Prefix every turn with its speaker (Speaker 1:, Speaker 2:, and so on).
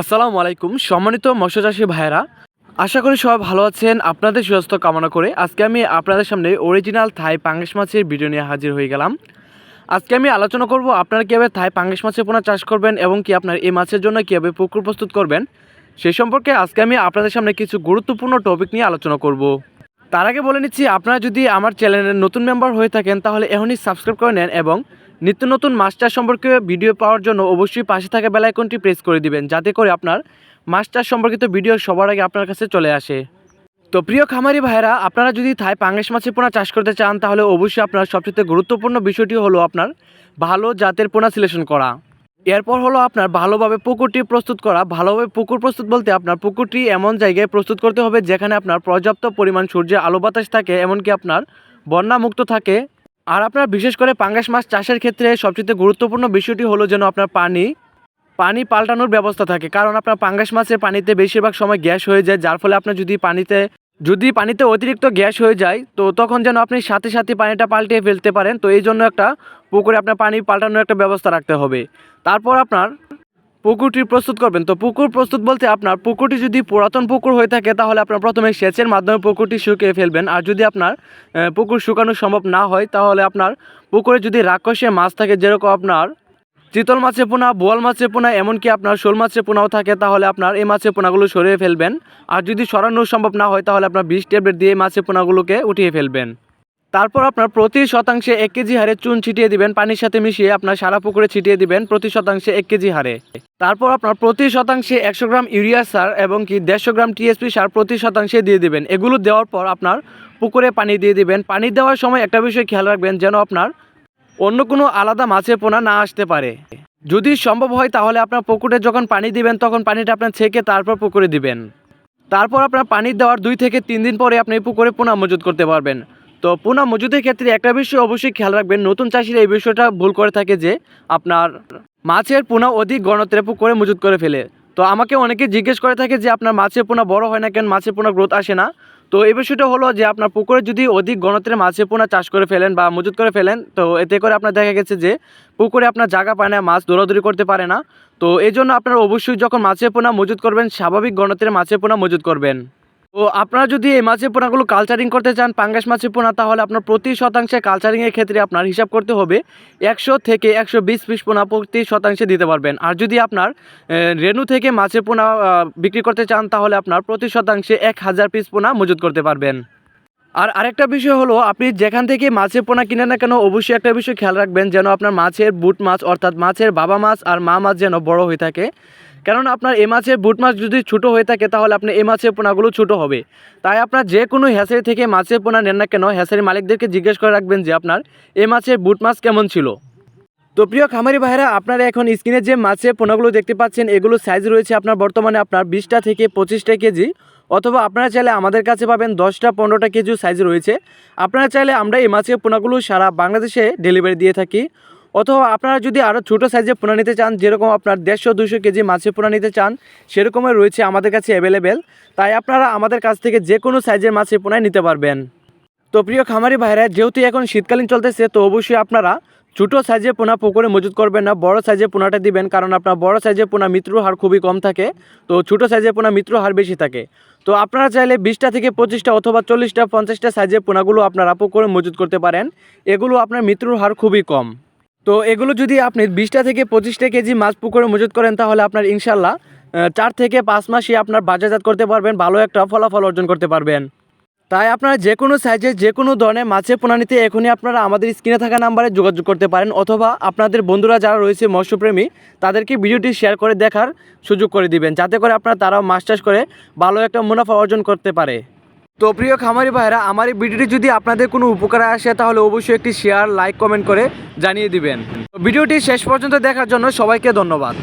Speaker 1: আসসালামু আলাইকুম, সম্মানিত মৎস্যচাষী ভাইয়েরা। আশা করি সবাই ভালো আছেন, আপনাদের সুস্বাস্থ্য কামনা করে আজকে আমি আপনাদের সামনে অরিজিনাল থাই পাঙ্গাস মাছের ভিডিও নিয়ে হাজির হয়ে গেলাম। আজকে আমি আলোচনা করব আপনারা কীভাবে থাই পাঙ্গাস মাছের পোনা চাষ করবেন এবং কি আপনার এই মাছের জন্য কীভাবে পুকুর প্রস্তুত করবেন সেই সম্পর্কে আজকে আমি আপনাদের সামনে কিছু গুরুত্বপূর্ণ টপিক নিয়ে আলোচনা করব। তার আগে বলে নিচ্ছি, আপনারা যদি আমার চ্যানেলের নতুন মেম্বার হয়ে থাকেন, তাহলে এখনই সাবস্ক্রাইব করে নেন এবং নিত্য নতুন চাষ সম্পর্কে ভিডিও পাওয়ার জন্য অবশ্যই পাশে থাকা বেল আইকনটি প্রেস করে দিবেন, যাতে করে আপনার চাষ সম্পর্কিত ভিডিও সবার আগে আপনার কাছে চলে আসে। তো প্রিয় খামারি ভাইরা আপনারা যদি থাই পাঙ্গাস মাছের পোনা চাষ করতে চান, তাহলে অবশ্যই আপনার সবচেয়ে গুরুত্বপূর্ণ বিষয়টি হলো আপনার ভালো জাতের পোনা সিলেকশন করা। এরপর হলো আপনার ভালোভাবে পুকুরটি প্রস্তুত করা। ভালোভাবে পুকুর প্রস্তুত বলতে আপনার পুকুরটি এমন জায়গায় প্রস্তুত করতে হবে যেখানে আপনার পর্যাপ্ত পরিমাণ সূর্যের আলো বাতাস থাকে, এমনকি আপনার বন্যা মুক্ত থাকে। আর আপনার বিশেষ করে পাঙ্গাস মাছ চাষের ক্ষেত্রে সবচেয়ে গুরুত্বপূর্ণ বিষয়টি হলো যেন আপনার পানি পানি পাল্টানোর ব্যবস্থা থাকে। কারণ আপনার পাঙ্গাস মাছের পানিতে বেশিরভাগ সময় গ্যাস হয়ে যায়, যার ফলে আপনার যদি পানিতে যদি পানিতে অতিরিক্ত গ্যাস হয়ে যায়, তো তখন যেন আপনি সাথে সাথে পানিটা পাল্টে ফেলতে পারেন। তো এই জন্য একটা পুকুরে আপনার পানি পাল্টানোর একটা ব্যবস্থা রাখতে হবে। তারপর আপনার পুকুরটি প্রস্তুত করবেন। তো পুকুর প্রস্তুত বলতে আপনার পুকুরটি যদি পুরাতন পুকুর হয়ে থাকে, তাহলে আপনার প্রথমে সেচের মাধ্যমে পুকুরটি শুকিয়ে ফেলবেন। আর যদি আপনার পুকুর শুকানো সম্ভব না হয়, তাহলে আপনার পুকুরে যদি রাক্ষসে মাছ থাকে, যেরকম আপনার চিতল মাছের পোনা, বোয়াল মাছের পোনা, এমনকি আপনার শোল মাছের পোনাও থাকে, তাহলে আপনার এই মাছের পোনাগুলো সরিয়ে ফেলবেন। আর যদি সরানো সম্ভব না হয়, তাহলে আপনার বিষ ট্যাবলেট দিয়ে মাছের পোনাগুলোকে উঠিয়ে ফেলবেন। তারপর আপনার প্রতি শতাংশে এক কেজি হারে চুন ছিটিয়ে দিবেন, পানির সাথে মিশিয়ে আপনার সারা পুকুরে ছিটিয়ে দিবেন প্রতি শতাংশে এক কেজি হারে। তারপর আপনার প্রতি শতাংশে একশো গ্রাম ইউরিয়া সার এবং কি দেড়শো গ্রাম টিএসপি সার প্রতি শতাংশে দিয়ে দিবেন। এগুলো দেওয়ার পর আপনার পুকুরে পানি দিয়ে দিবেন। পানি দেওয়ার সময় একটা বিষয় খেয়াল রাখবেন, যেন আপনার অন্য কোনো আলাদা মাছের পোনা না আসতে পারে। যদি সম্ভব হয় তাহলে আপনার পুকুরে যখন পানি দিবেন, তখন পানিটা আপনার ছেঁকে তারপর পুকুরে দিবেন। তারপর আপনার পানি দেওয়ার দুই থেকে তিন দিন পরে আপনি পুকুরে পোনা মজুত করতে পারবেন। তো পোনা মজুদের ক্ষেত্রে একটা বিষয় অবশ্যই খেয়াল রাখবেন, নতুন চাষিরা এই বিষয়টা ভুল করে থাকে যে আপনার মাছের পোনা অধিক গণত্রে পুকুরে মজুত করে ফেলে। তো আমাকে অনেকে জিজ্ঞেস করে থাকে যে আপনার মাছের পোনা বড় হয় না কেন, মাছের পোনা গ্রোথ আসে না? তো এই বিষয়টা হলো যে আপনার পুকুরে যদি অধিক গণত্রে মাছের পোনা চাষ করে ফেলেন বা মজুত করে ফেলেন, তো এতে করে আপনার দেখা গেছে যে পুকুরে আপনার জায়গা পায় না, মাছ দৌড়াদৌড়ি করতে পারে না। তো এই জন্য আপনারা অবশ্যই যখন মাছের পোনা মজুত করবেন, স্বাভাবিক গণত্রে মাছের পোনা মজুত করবেন। তো আপনারা যদি এই মাছের পোনাগুলো কালচারিং করতে চান, পাঙ্গাস মাছের পোনা, তাহলে আপনার প্রতি শতাংশে কালচারিংয়ের ক্ষেত্রে আপনার হিসাব করতে হবে একশো থেকে একশো বিশ পিস পোনা প্রতি শতাংশে দিতে পারবেন। আর যদি আপনার রেনু থেকে মাছের পোনা বিক্রি করতে চান, তাহলে আপনার প্রতি শতাংশে এক হাজার পিস পোনা মজুত করতে পারবেন। আর আরেকটা বিষয় হলো, আপনি যেখান থেকে মাছের পোনা কিনেন না কেন, অবশ্যই একটা বিষয় খেয়াল রাখবেন, যেন আপনার মাছের বুট মাছ, অর্থাৎ মাছের বাবা মাছ আর মা মাছ যেন বড় হয়ে থাকে। কারণ আপনার এ মাছের বুট মাছ যদি ছোটো হয়ে থাকে, তাহলে আপনার এ মাছের পোনাগুলো ছোটো হবে। তাই আপনার যে কোনো হ্যাসারি থেকে মাছের পোনা নেন না কেন, হ্যাসারি মালিকদেরকে জিজ্ঞেস করে রাখবেন যে আপনার এ মাছের বুট মাছ কেমন ছিল। তো প্রিয় খামারি ভাইরা আপনারা এখন স্ক্রিনে যে মাছের পোনাগুলো দেখতে পাচ্ছেন এগুলো সাইজ রয়েছে আপনার বর্তমানে আপনার বিশটা থেকে পঁচিশটা কেজি, অথবা আপনারা চাইলে আমাদের কাছে পাবেন দশটা, পনেরোটা কেজি সাইজ রয়েছে। আপনারা চাইলে আমরা এই মাছের পোনাগুলো সারা বাংলাদেশে ডেলিভারি দিয়ে থাকি। অথবা আপনারা যদি আরও ছোটো সাইজের পোনা নিতে চান, যেরকম আপনার দেড়শো দুশো কেজি মাছের পোনা নিতে চান, সেরকমই রয়েছে আমাদের কাছে অ্যাভেলেবেল তাই আপনারা আমাদের কাছ থেকে যে কোনো সাইজের মাছের পোনায় নিতে পারবেন। তো প্রিয় খামারি ভাইরা, যেহেতু এখন শীতকালীন চলতেছে, তো অবশ্যই আপনারা ছোটো সাইজের পোনা পুকুরে মজুত করবেন না, বড় সাইজের পোনাটা দিবেন, কারণ আপনার বড় সাইজের পোনা মৃত্যুর হার খুবই কম থাকে, তো ছোটো সাইজের পোনা মৃত্যুর হার বেশি থাকে। তো আপনারা চাইলে বিশটা থেকে পঁচিশটা অথবা চল্লিশটা, পঞ্চাশটা সাইজের পোনাগুলো আপনারা পুকুরে মজুত করতে পারেন, এগুলো আপনার মৃত্যুর হার খুবই কম। তো এগুলো যদি আপনি বিশটা থেকে পঁচিশটা কেজি মাছ পুকুরে মজুত করেন, তাহলে আপনার ইনশাল্লাহ চার থেকে পাঁচ মাসই আপনার বাজারজাত করতে পারবেন, ভালো একটা ফলাফল অর্জন করতে পারবেন। তাই আপনারা যে কোনো সাইজে, যে কোনো ধরনের মাছের পোনা নিতে এখনই আপনারা আমাদের স্ক্রিনে থাকা নাম্বারে যোগাযোগ করতে পারেন, অথবা আপনাদের বন্ধুরা যারা রয়েছে মৎস্যপ্রেমী, তাদেরকে ভিডিওটি শেয়ার করে দেখার সুযোগ করে দিবেন, যাতে করে আপনারা তারাও মাছ চাষ করে ভালো একটা মুনাফা অর্জন করতে পারে। তো প্রিয় খামারি ভাইরা আমার এই ভিডিওটি যদি আপনাদের কোনো উপকারে আসে, তাহলে অবশ্যই একটি শেয়ার লাইক কমেন্ট করে জানিয়ে দিবেন। ভিডিওটি শেষ পর্যন্ত দেখার জন্য সবাইকে ধন্যবাদ।